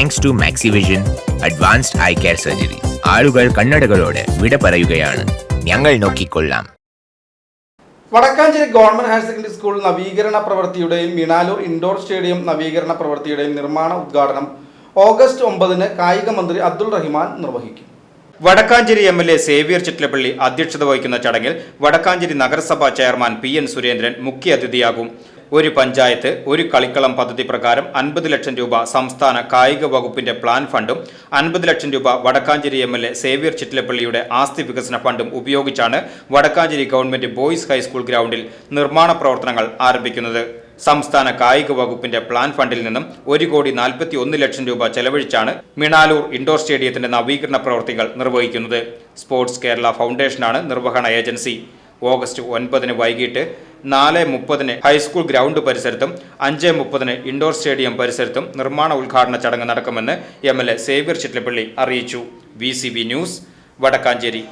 Thanks to Maxivision advanced eye care surgery ആളുകൾ കണ്ണടകളോട് വിട പറയുകയാണ്. ഞങ്ങൾ നോക്കിക്കൊള്ളാം. Vadakkanchery government higher secondary school നവീകരണ പ്രവൃത്തിയുടെയും മിണാലൂർ ഇൻഡോർ സ്റ്റേഡിയം നവീകരണ പ്രവൃത്തിയുടെയും നിർമ്മാണ ഉദ്ഘാടനം ഓഗസ്റ്റ് ഒമ്പതിന് കായിക മന്ത്രി അബ്ദുൾ റഹിമാൻ നിർവഹിക്കും. Vadakkanchery M L A Xavier Chittilappally അധ്യക്ഷത വഹിക്കുന്ന ചടങ്ങിൽ വടക്കാഞ്ചേരി നഗരസഭാ ചെയർമാൻ പി എൻ സുരേന്ദ്രൻ മുഖ്യാതിഥിയാകും ഒരു പഞ്ചായത്ത് ഒരു കളിക്കളം പദ്ധതി പ്രകാരം അൻപത് ലക്ഷം രൂപ സംസ്ഥാന കായിക വകുപ്പിന്റെ പ്ലാൻ ഫണ്ടും അൻപത് ലക്ഷം രൂപ Vadakkanchery M L A Xavier ചിറ്റിലപ്പള്ളിയുടെ ആസ്തി വികസന ഫണ്ടും ഉപയോഗിച്ചാണ് വടക്കാഞ്ചേരി ഗവൺമെന്റ് ബോയ്സ് ഹൈസ്കൂൾ ഗ്രൗണ്ടിൽ നിർമ്മാണ പ്രവർത്തനങ്ങൾ ആരംഭിക്കുന്നത്. സംസ്ഥാന കായിക വകുപ്പിന്റെ പ്ലാൻ ഫണ്ടിൽ നിന്നും ഒരു കോടി നാൽപ്പത്തി ഒന്ന് ലക്ഷം രൂപ ചെലവഴിച്ചാണ് മിണാലൂർ ഇൻഡോർ സ്റ്റേഡിയത്തിന്റെ നവീകരണ പ്രവൃത്തികൾ നിർവഹിക്കുന്നത്. സ്പോർട്സ് കേരള ഫൗണ്ടേഷനാണ് നിർവഹണ ഏജൻസി. ഓഗസ്റ്റ് ഒൻപതിന് വൈകിട്ട് നാല് മുപ്പതിന് ഹൈസ്കൂൾ ഗ്രൗണ്ട് പരിസരത്തും അഞ്ച് മുപ്പതിന് ഇൻഡോർ സ്റ്റേഡിയം പരിസരത്തും നിർമ്മാണ ഉദ്ഘാടന ചടങ്ങ് നടക്കുമെന്ന് M L A Xavier Chittilappally അറിയിച്ചു. V News Vadakkanchery.